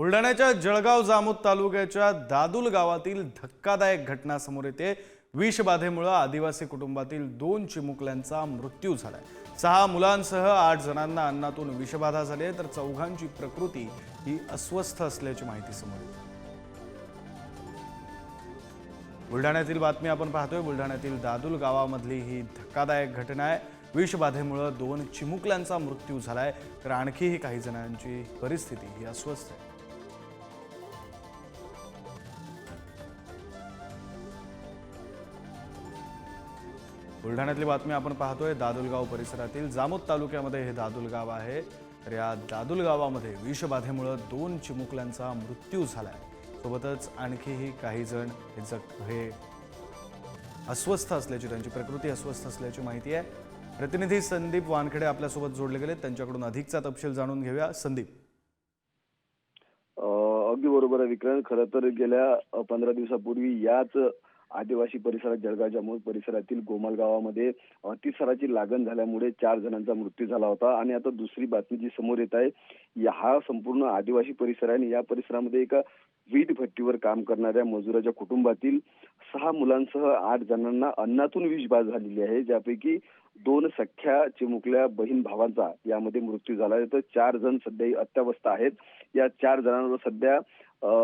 बुलढाण्याच्या जळगाव जामोद तालुक्याच्या दादुल गावातील धक्कादायक घटना समोर येते. विषबाधेमुळं आदिवासी कुटुंबातील दोन चिमुकल्यांचा मृत्यू झालाय. सहा मुलांसह आठ जणांना अन्नातून विषबाधा झाली आहे. तर चौघांची प्रकृती ही अस्वस्थ असल्याची माहिती समोर येते. बुलढाण्यातील बातमी आपण पाहतोय. बुलढाण्यातील दादुल गावामधली ही धक्कादायक घटना आहे. विषबाधेमुळं दोन चिमुकल्यांचा मृत्यू झालाय. तर आणखीही काही जणांची परिस्थिती ही अस्वस्थ आहे. बुलढाण्यातली बातमी आपण पाहतोय दादुलगाव परिसरातील जामोद तालुक्यामध्ये हे दादुल गाव आहे. तर या दादुल गावामध्ये दोन चिमुकल्यांचा मृत्यू झालाय. सोबतच आणखीही काही जण हे जग हे अस्वस्थ असल्याची त्यांची प्रकृती अस्वस्थ असल्याची माहिती आहे. प्रतिनिधी संदीप वानखेडे आपल्यासोबत जोडले गेले. त्यांच्याकडून अधिकचा तपशील जाणून घेऊया. संदीप. अगदी बरोबर आहे विक्रम खरं तर गेल्या पंधरा दिवसापूर्वी याच आदिवासी परिसरात जळगाव जामोद परिसरातील गोमाल गावामध्ये अतिसाराची लागण झाल्यामुळे चार जणांचा मृत्यू झाला होता. आणि आता दुसरी बातमी जी समोर येत आहे या- हा संपूर्ण आदिवासी परिसर आहे आणि या परिसरामध्ये एका वीट भट्टीवर काम करणाऱ्या मजुराच्या कुटुंबातील सहा मुलांसह आठ जणांना अन्नातून विषबाध झालेली आहे ज्यापैकी दोन सख्या चिमुकल्या बहीण भावांचा यामध्ये मृत्यू झाला आहे. तर चार जण सध्या अत्यावस्थ आहेत. या चार जणांवर सध्या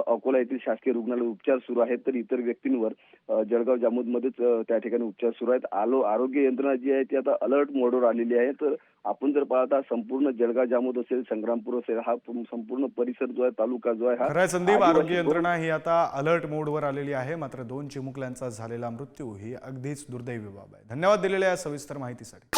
अकोला येथील शासकीय रुग्णालयात उपचार सुरू आहेत. तर इतर व्यक्तींवर जळगाव जामोदमध्येच त्या ठिकाणी उपचार सुरू आहेत. आलो आरोग्य यंत्रणा जी आहे ती आता अलर्ट मोडवर आलेली आहे. तर आपण जर पाहता संपूर्ण जळगाव जामोद असेल संग्रामपूर असेल हा पूर्ण- संपूर्ण परिसर जो आहे तालुका जो आहे हा संदीप आरोग्य यंत्रणा ही आता अलर्ट मोडवर आलेली आहे. मात्र दोन चिमुकल्यांचा झालेला मृत्यू ही अगदीच दुर्दैवी बाब आहे. धन्यवाद दिलेल्या या सविस्तर माहितीसाठी.